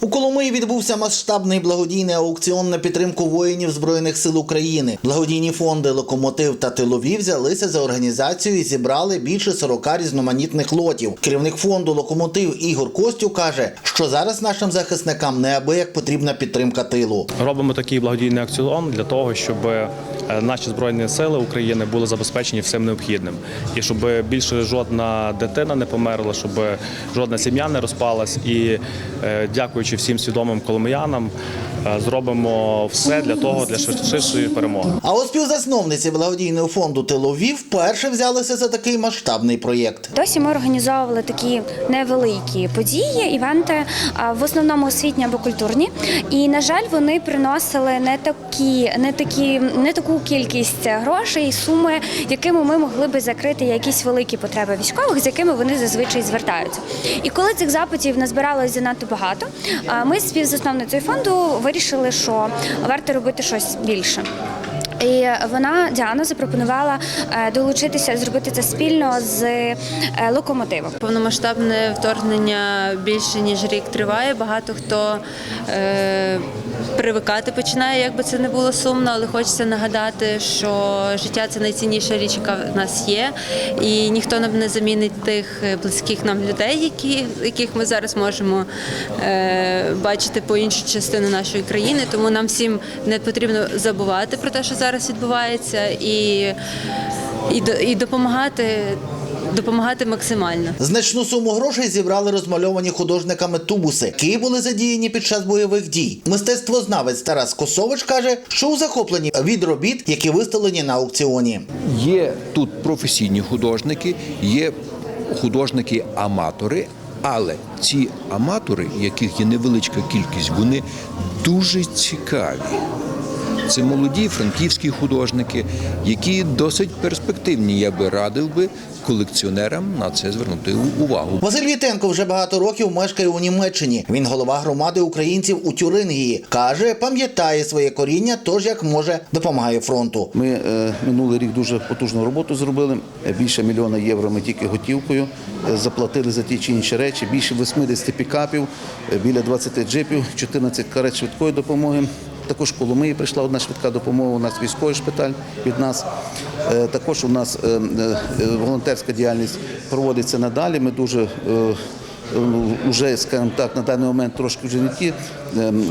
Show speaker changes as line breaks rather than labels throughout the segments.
У Коломиї відбувся масштабний благодійний аукціон на підтримку воїнів Збройних сил України. Благодійні фонди Локомотив та Тилові взялися за організацію і зібрали більше 40 різноманітних лотів. Керівник фонду Локомотив Ігор Костю каже, що зараз нашим захисникам неабияк потрібна підтримка тилу.
Робимо такий благодійний акціон для того, щоб е, наші збройні сили України були забезпечені всім необхідним, і щоб більше жодна дитина не померла, щоб жодна сім'я не розпалась. І е, дякуючи всім свідомим коломиянам, е, зробимо все для того, для швидшої перемоги.
А от співзасновниці благодійного фонду Тилові вперше взялися за такий масштабний проєкт.
Досі ми організовували такі невеликі події, івенти, в основному освітні або культурні. І на жаль, вони приносили не такі, не такі, не таку кількість грошей, суми, якими ми могли би закрити якісь великі потреби військових, з якими вони зазвичай звертаються. І коли цих запитів назбиралось занадто багато, ми з співзасновницею фонду вирішили, що варто робити щось більше. І вона Діана запропонувала е, долучитися, зробити це спільно з е, локомотивом.
Повномасштабне вторгнення більше ніж рік триває. Багато хто е, привикати починає, як би це не було сумно, але хочеться нагадати, що життя це найцінніша річ, яка в нас є, і ніхто нам не замінить тих е, близьких нам людей, які, яких ми зараз можемо е, бачити по іншу частину нашої країни. Тому нам всім не потрібно забувати про те, що зараз відбувається, і, і, і допомагати. Допомагати максимально.
Значну суму грошей зібрали розмальовані художниками тубуси, які були задіяні під час бойових дій. Мистецтвознавець Тарас Косович каже, що у захопленні від робіт, які виставлені на аукціоні.
Є тут професійні художники, є художники-аматори, але ці аматори, яких є невеличка кількість, вони дуже цікаві. Це молоді франківські художники, які досить перспективні. Я би радив би колекціонерам на це звернути увагу.
Василь Вітенко вже багато років мешкає у Німеччині. Він голова громади українців у Тюрингії. каже, пам'ятає своє коріння, тож як може допомагає фронту.
Ми е, минулий рік дуже потужну роботу зробили. Більше мільйона євро ми тільки готівкою е, заплатили за ті чи інші речі. Більше 80 пікапів, е, біля 20 джипів, 14 карет швидкої допомоги. Також в Коломиї прийшла одна швидка допомога. У нас військовий шпиталь від нас. Е, Також у нас е, е, волонтерська діяльність проводиться надалі. Ми дуже вже, скажімо так, на даний момент трошки вже не ті ем,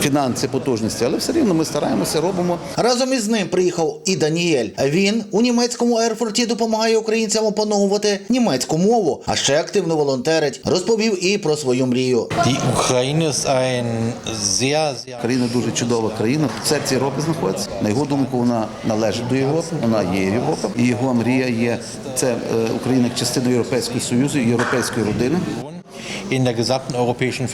фінанси потужності, але все рівно ми стараємося, робимо.
Разом із ним приїхав і Даніель. Він у німецькому Ерфурті допомагає українцям опановувати німецьку мову, а ще активно волонтерить. Розповів і про свою мрію.
Die Ukraine ist ein sehr, sehr
Країна дуже чудова країна. В серці Європи знаходиться. На його думку, вона належить до Європи, вона є Європа. І його мрія є це е, Україна як частина Європейського Союзу, європейської родини.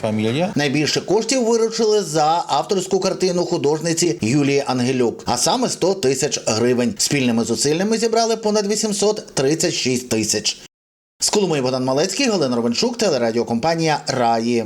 Familie.
Найбільше коштів виручили за авторську картину художниці Юлії Ангелюк, а саме 100 тисяч гривень. Спільними зусиллями зібрали понад 836 тисяч. З Коломиї Богдан Малецький, Галина Ровенчук, телерадіокомпанія Раї.